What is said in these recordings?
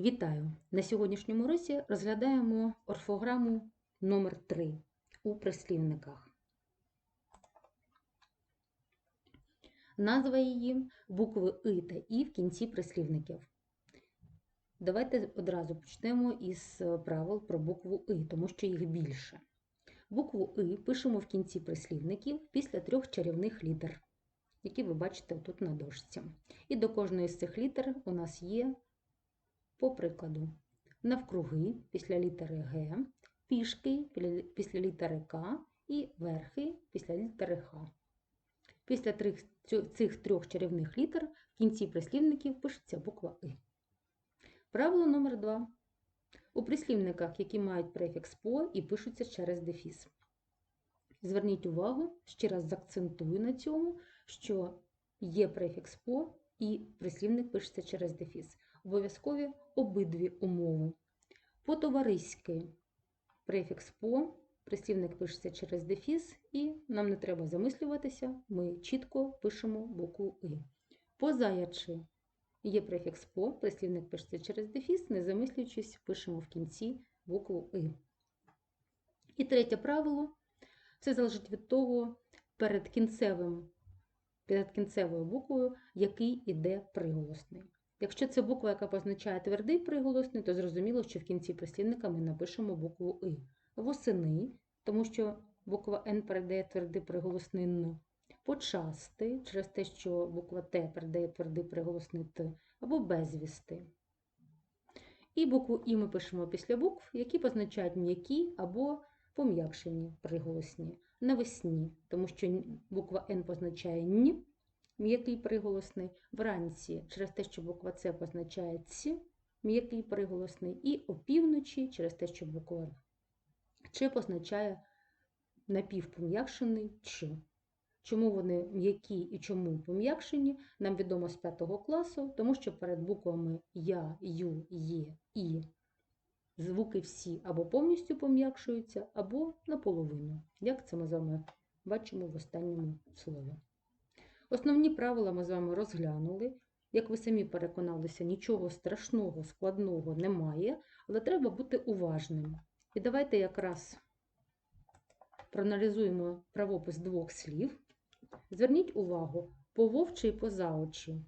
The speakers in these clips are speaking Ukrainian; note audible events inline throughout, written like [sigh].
Вітаю! На сьогоднішньому уроці розглядаємо орфограму номер 3 у прислівниках. Назва її букви И та І в кінці прислівників. Давайте одразу почнемо із правил про букву И, тому що їх більше. Букву И пишемо в кінці прислівників після трьох чарівних літер, які ви бачите тут на дошці. І до кожної з цих літер у нас є по прикладу, навкруги після літери Г, пішки після літери К і верхи після літери Х. Після цих трьох чарівних літер в кінці прислівників пишеться буква И. Правило номер 2 У прислівниках, які мають префікс по і пишуться через дефіс. Зверніть увагу, ще раз заакцентую на цьому, що є префікс по і прислівник пишеться через дефіс обов'язкові обидві умови. По-товариськи префікс по, прислівник пишеться через дефіс, і нам не треба замислюватися, ми чітко пишемо букву И. Позаячи є префікс по, прислівник пишеться через дефіс, не замислюючись, пишемо в кінці букву И. І третє правило це залежить від того, перед кінцевим, перед кінцевою буквою, який іде приголосний. Якщо це буква, яка позначає твердий приголосний, то зрозуміло, що в кінці прислівника ми напишемо букву И. Восени, тому що буква Н передає твердий приголосний Н. Почасти, через те, що буква Т передає твердий приголосний Т, або безвісти. І букву І ми пишемо після букв, які позначають м'які або пом'якшені приголосні. Навесні, тому що буква Н позначає Н, м'який приголосний, вранці через те, що буква С позначає Ц, м'який приголосний, і опівночі через те, що буква Ч позначає напівпом'якшений Ч. Чому вони м'які і чому пом'якшені, нам відомо з 5 класу, тому що перед буквами Я, Ю, Є, І звуки всі або повністю пом'якшуються, або наполовину, як це ми з вами бачимо в останньому слові. Основні правила ми з вами розглянули. Як ви самі переконалися, нічого страшного, складного немає, але треба бути уважним. І давайте якраз проаналізуємо правопис двох слів. Зверніть увагу по вовчі і по заочі.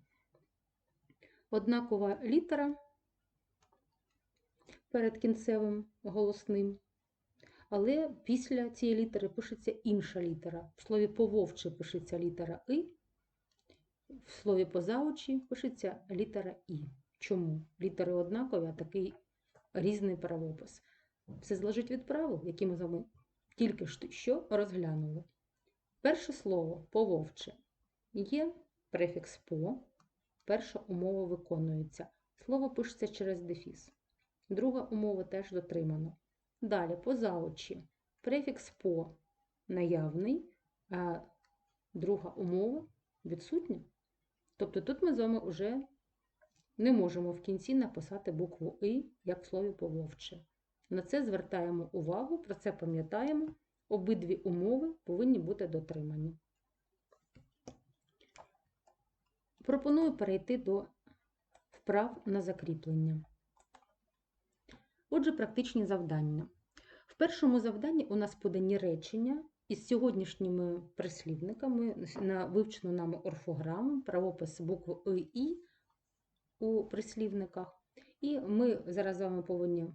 Однакова літера перед кінцевим голосним, але після цієї літери пишеться інша літера. В слові по вовчі пишеться літера И, в слові позаочі пишеться літера І. Чому? Літери однакові, а такий різний правопис. Все залежить від правил, які ми з вами тільки що розглянули. Перше слово пововче є префікс по, перша умова виконується. Слово пишеться через дефіс. Друга умова теж дотримана. Далі позаочі префікс по наявний, а друга умова відсутня. Тобто тут ми з вами вже не можемо в кінці написати букву И, як в слові пововче. На це звертаємо увагу, про це пам'ятаємо. Обидві умови повинні бути дотримані. Пропоную перейти до вправ на закріплення. Отже, практичні завдання. В першому завданні у нас подані речення із сьогоднішніми прислівниками на вивчену нами орфограму, правопис букви «и» «і» у прислівниках. І ми зараз з вами повинні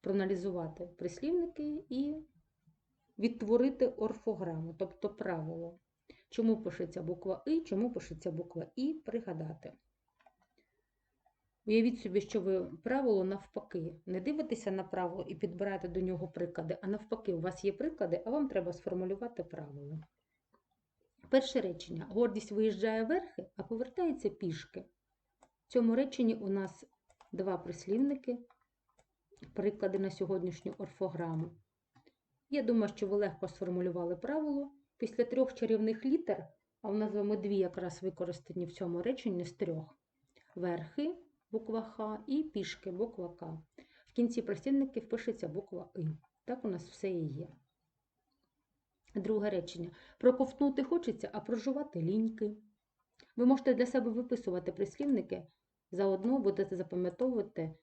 проаналізувати прислівники і відтворити орфограму, тобто правило. Чому пишеться буква И, чому пишеться буква І, пригадати. Уявіть собі, що ви правило навпаки. Не дивитеся на правило і підбираєте до нього приклади, а навпаки, у вас є приклади, а вам треба сформулювати правило. Перше речення. Гордість виїжджає верхи, а повертається пішки. В цьому реченні у нас два прислівники, приклади на сьогоднішню орфограму. Я думаю, що ви легко сформулювали правило. Після трьох чарівних літер, а в нас з вами дві якраз використані в цьому реченні з трьох. Верхи буква Х і пішки буква К. В кінці прислівників пишеться буква И. Так у нас все і є. Друге речення. Проковтнути хочеться, а прожувати ліньки. Ви можете для себе виписувати прислівники, заодно будете запам'ятовувати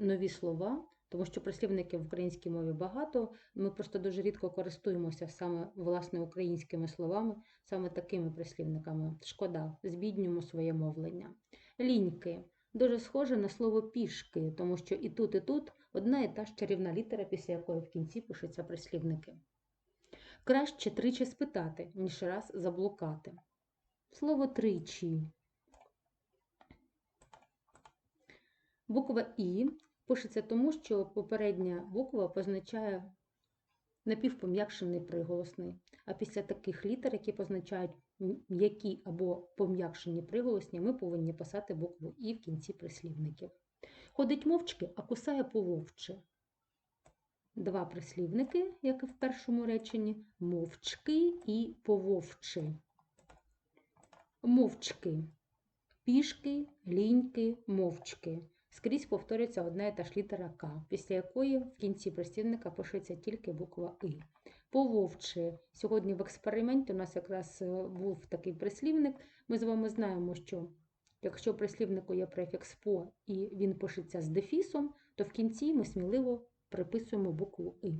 нові слова, тому що прислівників в українській мові багато. Ми просто дуже рідко користуємося саме власне українськими словами, саме такими прислівниками. Шкода, збіднюємо своє мовлення. Ліньки дуже схоже на слово пішки, тому що і тут, і тут одна і та ж чарівна літера, після якої в кінці пишуться прислівники. Краще тричі спитати, ніж раз заблукати. Слово тричі. Буква І пишеться тому, що попередня буква позначає напівпом'якшений приголосний. А після таких літер, які позначають м'які або пом'якшені приголосні, ми повинні писати букву І в кінці прислівників. Ходить мовчки, а кусає пововче. Два прислівники, як і в першому реченні, мовчки і пововчи. Мовчки. Пішки, ліньки, мовчки. Скрізь повторюється одна і та ж літера К, після якої в кінці прислівника пишеться тільки буква И. Пововчи. Сьогодні в експерименті у нас якраз е, був такий прислівник. Ми з вами знаємо, що якщо в прислівнику є префікс по і він пишеться з дефісом, то в кінці ми сміливо приписуємо букву И.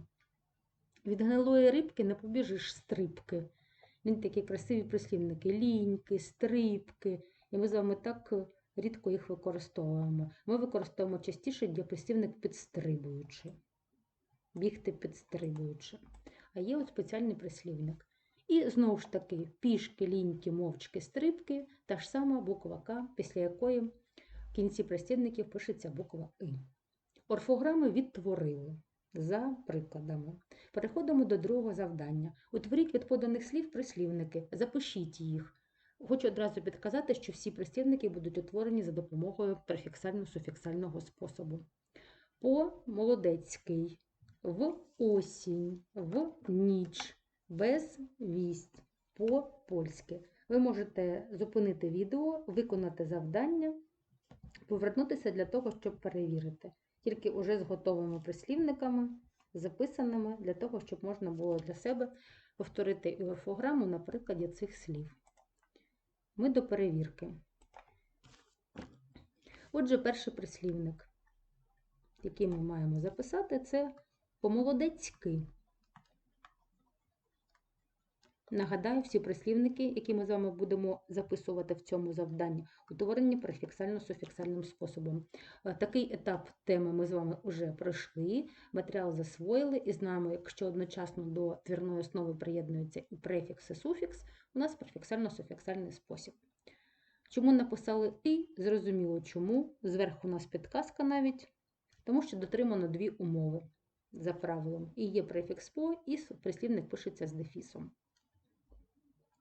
Від гнилої рибки не побіжиш стрибки. Він такі красиві прислівники: ліньки, стрибки. І ми з вами так е, рідко їх використовуємо. Ми використовуємо частіше для прислівник підстрибуючи. Бігти підстрибуючи. А є от спеціальний прислівник. І знову ж таки, пішки, ліньки, мовчки, стрибки, та ж сама буква К, після якої в кінці прислівників пишеться буква И. Орфограми відтворили за прикладами. Переходимо до другого завдання. Утворіть від поданих слів прислівники, запишіть їх. Хочу одразу підказати, що всі прислівники будуть утворені за допомогою префіксально-суфіксального способу. По молодецький, в осінь, в ніч, без вість, по польськи. Ви можете зупинити відео, виконати завдання, повернутися для того, щоб перевірити. Тільки уже з готовими прислівниками, записаними, для того, щоб можна було для себе повторити орфограму на прикладі цих слів. Ми до перевірки. Отже, перший прислівник, який ми маємо записати, це по-молодецьки. Нагадаю, всі прислівники, які ми з вами будемо записувати в цьому завданні, утворені префіксально-суфіксальним способом. Е, Такий етап теми ми з вами вже пройшли, матеріал засвоїли і знаємо, якщо одночасно до твірної основи приєднуються і префікс, і суфікс, у нас префіксально-суфіксальний спосіб. Чому написали і, зрозуміло чому. Зверху у нас підказка навіть, тому що дотримано дві умови за правилом. І є префікс по, і прислівник пишеться з дефісом.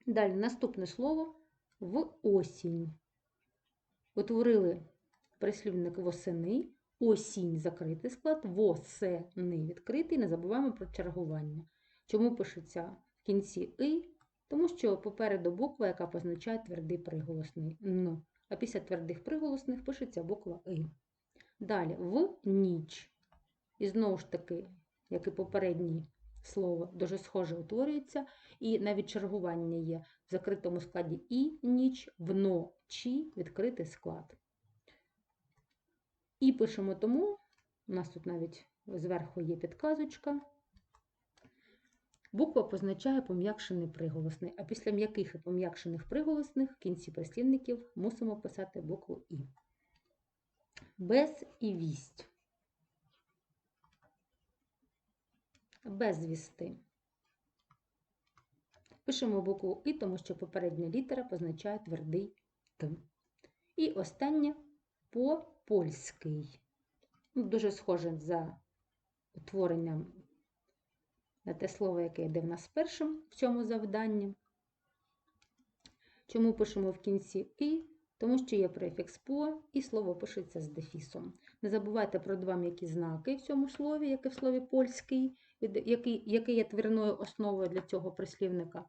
Далі наступне слово в осінь. Утворили прислівник восени, осінь закритий склад, восени відкритий. Не забуваємо про чергування. Чому пишеться в кінці и? Тому що попереду буква, яка позначає твердий приголосний Н. А після твердих приголосних пишеться буква И. Далі в ніч. І знову ж таки, як і попередній слово, дуже схоже утворюється, і навіть чергування є в закритому складі і ніч, вночі відкритий склад. І пишемо тому, у нас тут навіть зверху є підказочка. Буква позначає пом'якшений приголосний, а після м'яких і пом'якшених приголосних в кінці прислівників мусимо писати букву І. Без і вість. Безвісти. Пишемо букву І, тому що попередня літера позначає твердий Т. І останнє по-польський. Ну, Дуже схоже за утворенням на те слово, яке йде в нас першим в цьому завданні. Чому пишемо в кінці І? Тому що є префікс по і слово пишеться з дефісом. Не забувайте про два м'які знаки в цьому слові, як і в слові польський, який, який є твірною основою для цього прислівника.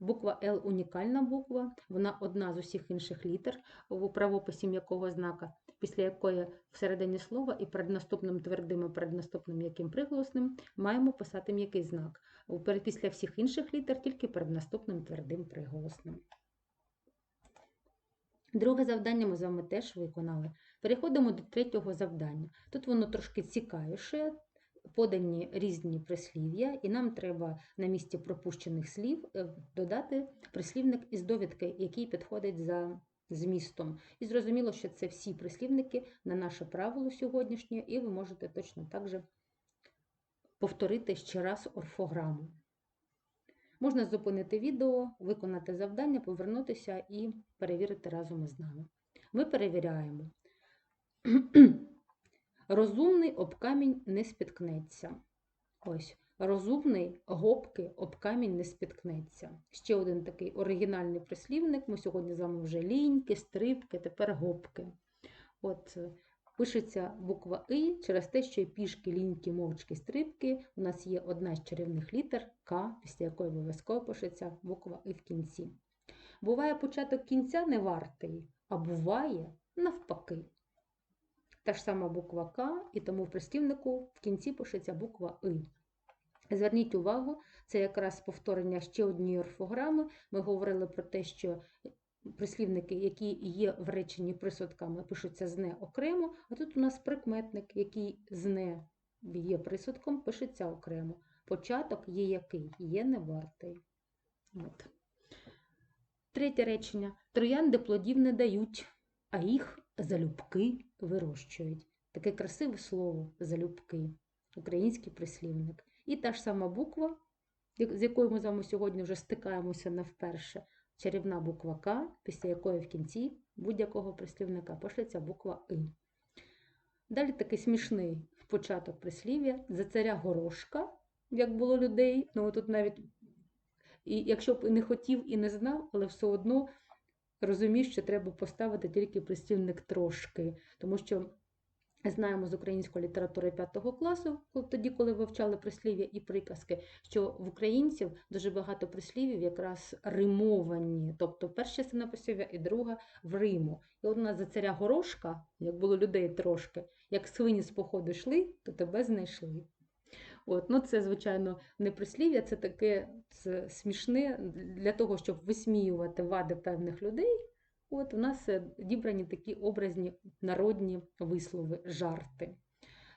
Буква Л унікальна буква, вона одна з усіх інших літер у правописі м'якого знака, після якої всередині слова і перед наступним твердим і перед наступним м'яким приголосним маємо писати м'який знак. Після всіх інших літер тільки перед наступним твердим приголосним. Друге завдання ми з вами теж виконали. Переходимо до третього завдання. Тут воно трошки цікавіше, подані різні прислів'я, і нам треба на місці пропущених слів е, додати прислівник із довідки, який підходить за змістом. І зрозуміло, що це всі прислівники на наше правило сьогоднішнє, і ви можете точно так же повторити ще раз орфограму. Можна зупинити відео, виконати завдання, повернутися і перевірити разом із нами. Ми перевіряємо. Розумний об камінь не спіткнеться. Ось, розумний гопки об камінь не спіткнеться. Ще один такий оригінальний прислівник. Ми сьогодні з вами вже ліньки, стрибки, тепер гопки. От, е, пишеться буква И через те, що пішки, ліньки, мовчки, стрибки. У нас є одна з чарівних літер К, після якої обов'язково пишеться буква И в кінці. Буває початок кінця не вартий, а буває навпаки. Та ж сама буква К, і тому в прислівнику в кінці пишеться буква И. Зверніть увагу, це якраз повторення ще однієї орфограми. Ми говорили про те, що прислівники, які є в реченні присудками, пишуться з не окремо, а тут у нас прикметник, який з не є присудком, пишеться окремо. Початок є який? Є не вартий. От. Третє речення. Троянди плодів не дають, а їх залюбки вирощують. Таке красиве слово залюбки, український прислівник. І та ж сама буква, з якою ми з вами сьогодні вже стикаємося не вперше, чарівна буква К, після якої в кінці будь-якого прислівника пишеться буква И. Далі такий смішний початок прислів'я за царя горошка, як було людей. Ну, тут навіть, і якщо б не хотів і не знав, але все одно розумієш, що треба поставити тільки прислівник трошки, тому що знаємо з української літератури 5 класу, тоді, коли вивчали прислів'я і приказки, що в українців дуже багато прислів'їв якраз римовані, тобто перша частина прислів'я і друга в Риму. І от нас за царя горошка, як було людей трошки, як свині з походу йшли, то тебе знайшли. От, ну Це, звичайно, не прислів'я, це таке це смішне для того, щоб висміювати вади певних людей. От У нас е, дібрані такі образні народні вислови, жарти.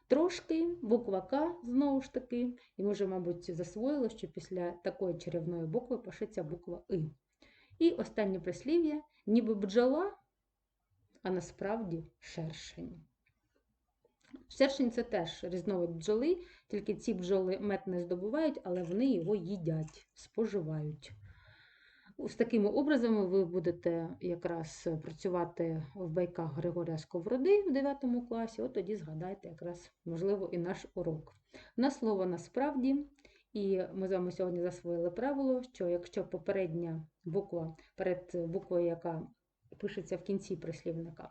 Трошки буква К, знову ж таки, і ми вже, мабуть, засвоїли, що після такої чарівної букви пишеться буква И. І останнє прислів'я, ніби бджола, а насправді шершень. Шершень це теж різновид бджоли, тільки ці бджоли мед не здобувають, але вони його їдять, споживають. З такими образами ви будете якраз працювати в байках Григорія Сковороди в 9 класі, от тоді згадайте якраз, можливо, і наш урок. На слово насправді, і ми з вами сьогодні засвоїли правило, що якщо попередня буква перед буквою, яка пишеться в кінці прислівника,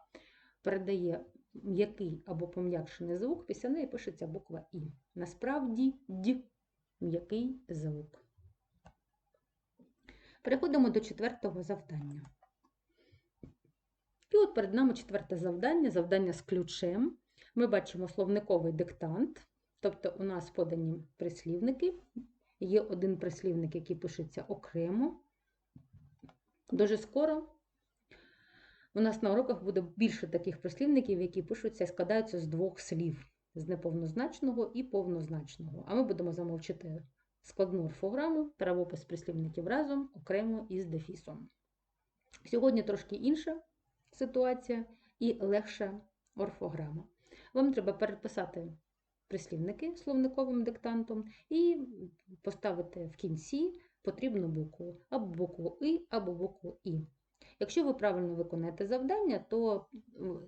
передає м'який або пом'якшений звук, після неї пишеться буква І. Насправді д м'який звук. Переходимо до четвертого завдання. І от перед нами четверте завдання завдання з ключем. Ми бачимо словниковий диктант, тобто у нас подані прислівники. Є один прислівник, який пишеться окремо. Дуже скоро у нас на уроках буде більше таких прислівників, які пишуться і складаються з двох слів: з неповнозначного і повнозначного. А ми будемо замовчити складну орфограму, правопис прислівників разом, окремо із дефісом. Сьогодні трошки інша ситуація і легша орфограма. Вам треба переписати прислівники словниковим диктантом і поставити в кінці потрібну букву або букву И, або букву І. Якщо ви правильно виконаєте завдання, то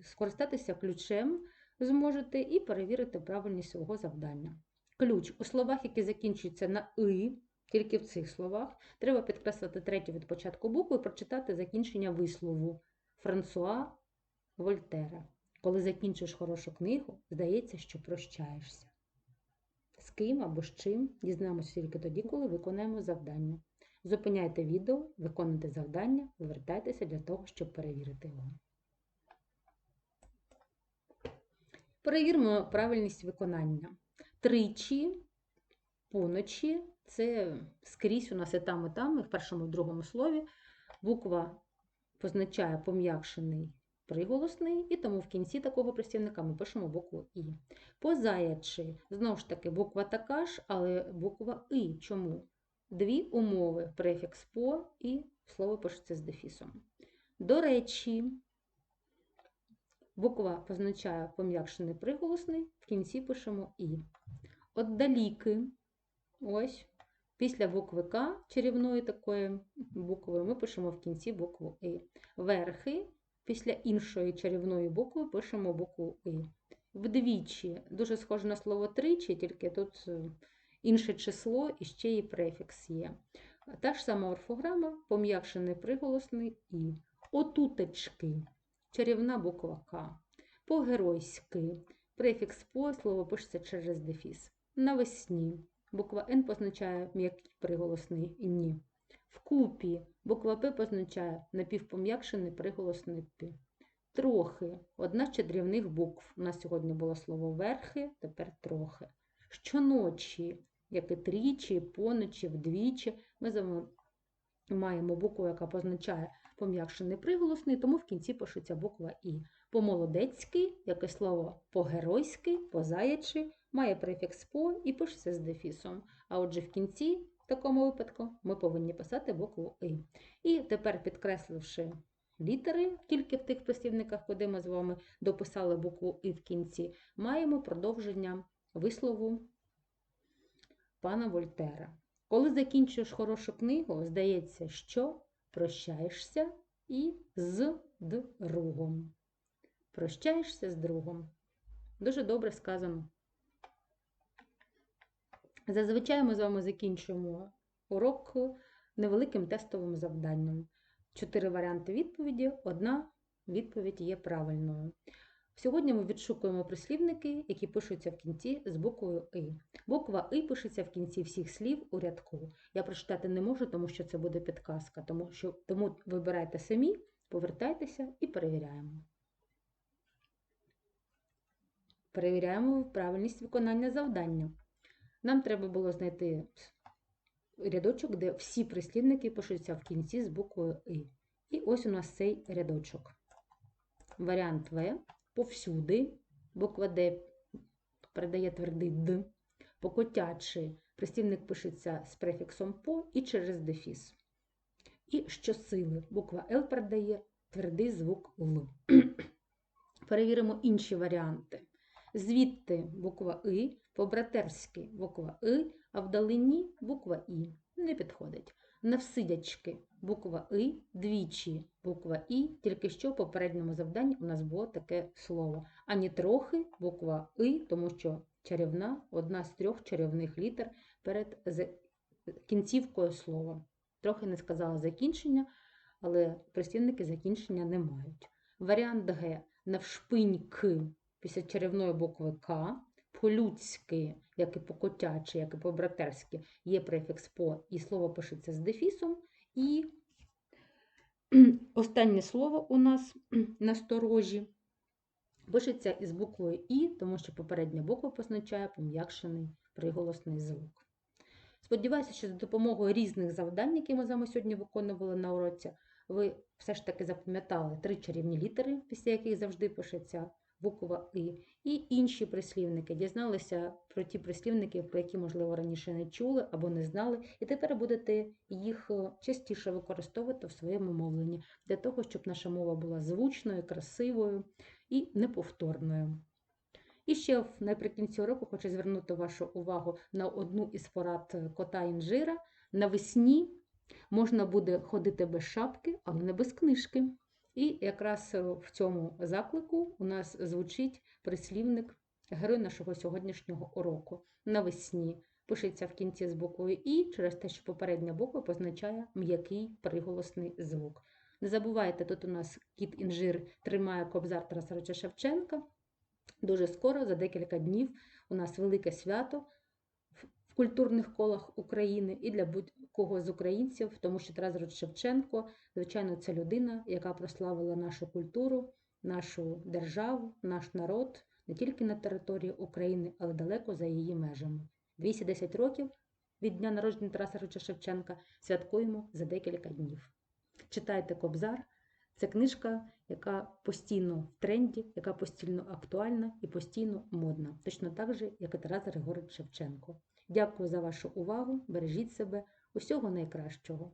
скористатися ключем зможете і перевірити правильність свого завдання. Ключ у словах, які закінчуються на «и», тільки в цих словах, треба підкреслити третю від початку букву і прочитати закінчення вислову Франсуа Вольтера. Коли закінчуєш хорошу книгу, здається, що прощаєшся. З ким або з чим дізнаємося тільки тоді, коли виконаємо завдання. Зупиняйте відео, виконуйте завдання, повертайтеся для того, щоб перевірити його. Перевіримо правильність виконання. Тричі, поночі це скрізь у нас і там, і там, і в першому і в другому слові буква позначає пом'якшений приголосний, і тому в кінці такого прислівника ми пишемо букву І. Позаячи, знову ж таки, буква така ж, але буква І. Чому? Дві умови: префікс по і слово пишеться з дефісом. До речі, буква позначає пом'якшений приголосний, в кінці пишемо І. Отдаліки, ось, після букви К чарівної такої букви ми пишемо в кінці букву І. Верхи, після іншої чарівної букви пишемо букву І. Вдвічі, дуже схоже на слово тричі, тільки тут е, інше число і ще і префікс є. Та ж сама орфограма, пом'якшений приголосний І. Отутечки, чарівна буква К. По-геройськи, префікс по слово пишеться через дефіс. Навесні, буква Н позначає м'який приголосний ні. Вкупі, буква П позначає напівпом'якшений приголосний П. Трохи, одна з чарівних букв. У нас сьогодні було слово верхи, тепер трохи. Щоночі, як і тричі, поночі, вдвічі, ми з вами маємо букву, яка позначає пом'якшений приголосний, тому в кінці пишеться буква І. По-молодецьки, як і слово по-геройськи, по-заячи, має префікс по і пишеться з дефісом. А отже, в кінці, в такому випадку, ми повинні писати букву І. І тепер, підкресливши літери тільки в тих прислівниках, куди ми з вами дописали букву І в кінці, маємо продовження вислову пана Вольтера. Коли закінчуєш хорошу книгу, здається, що прощаєшся і з другом. Прощаєшся з другом. Дуже добре сказано. Зазвичай ми з вами закінчуємо урок невеликим тестовим завданням. Чотири варіанти відповіді, одна відповідь є правильною. Сьогодні ми відшукуємо прислівники, які пишуться в кінці з буквою И. Буква И пишеться в кінці всіх слів у рядку. Я прочитати не можу, тому що це буде підказка, тому, що, тому вибирайте самі, повертайтеся і перевіряємо. Перевіряємо правильність виконання завдання. Нам треба було знайти рядочок, де всі прислівники пишуться в кінці з буквою И. І ось у нас цей рядочок. Варіант В. Повсюди. Буква Д передає твердий Д. Покотячи прислівник пишеться з префіксом по і через дефіс. І щосили. Буква Л передає твердий звук Л. [clears throat] Перевіримо інші варіанти. Звідти буква И, по-братерськи буква И, а вдалині буква І. Не підходить. Навсидячки буква И, двічі буква І, тільки що в попередньому завданні у нас було таке слово. Ані трохи буква И, тому що чарівна одна з трьох чарівних літер перед кінцівкою слова. Трохи не сказала закінчення, але прислівники закінчення не мають. Варіант Г. Навшпиньки після чарівної букви К. По-людськи, як і по-котячи, як і по-братерськи, є префікс по, і слово пишеться з дефісом. І [clears throat] останнє слово у нас [clears throat] насторожі пишеться із буквою І, тому що попередня буква позначає пом'якшений приголосний звук. Сподіваюся, що за допомогою різних завдань, які ми з вами сьогодні виконували на уроці, ви все ж таки запам'ятали три чарівні літери, після яких завжди пишеться буква І, і інші прислівники. Дізналися про ті прислівники, про які, можливо, раніше не чули або не знали, і тепер будете їх е, частіше використовувати в своєму мовленні для того, щоб наша мова була звучною, красивою і неповторною. І ще наприкінці року хочу звернути вашу увагу на одну із порад е, кота інжира. Навесні можна буде ходити без шапки, але не без книжки. І якраз е, в цьому заклику у нас звучить прислівник герой нашого сьогоднішнього уроку. Навесні пишеться в кінці з буквою І через те, що попередня буква позначає м'який приголосний звук. Не забувайте, тут у нас кіт інжир тримає кобзар Тараса Григоровича Шевченка. Дуже скоро, за декілька днів, у нас велике свято в- культурних колах України і для будь-кого з українців, тому що Тарас Шевченко, звичайно, це людина, яка прославила нашу культуру, нашу державу, наш народ не тільки на території України, але далеко за її межами. 210 років від дня народження Тараса Григоровича Шевченка святкуємо за декілька днів. Читайте Кобзар. Це книжка, яка постійно в тренді, яка постійно актуальна і постійно модна, точно так же, як і Тарас Григорович Шевченко. Дякую за вашу увагу. Бережіть себе. Усього найкращого.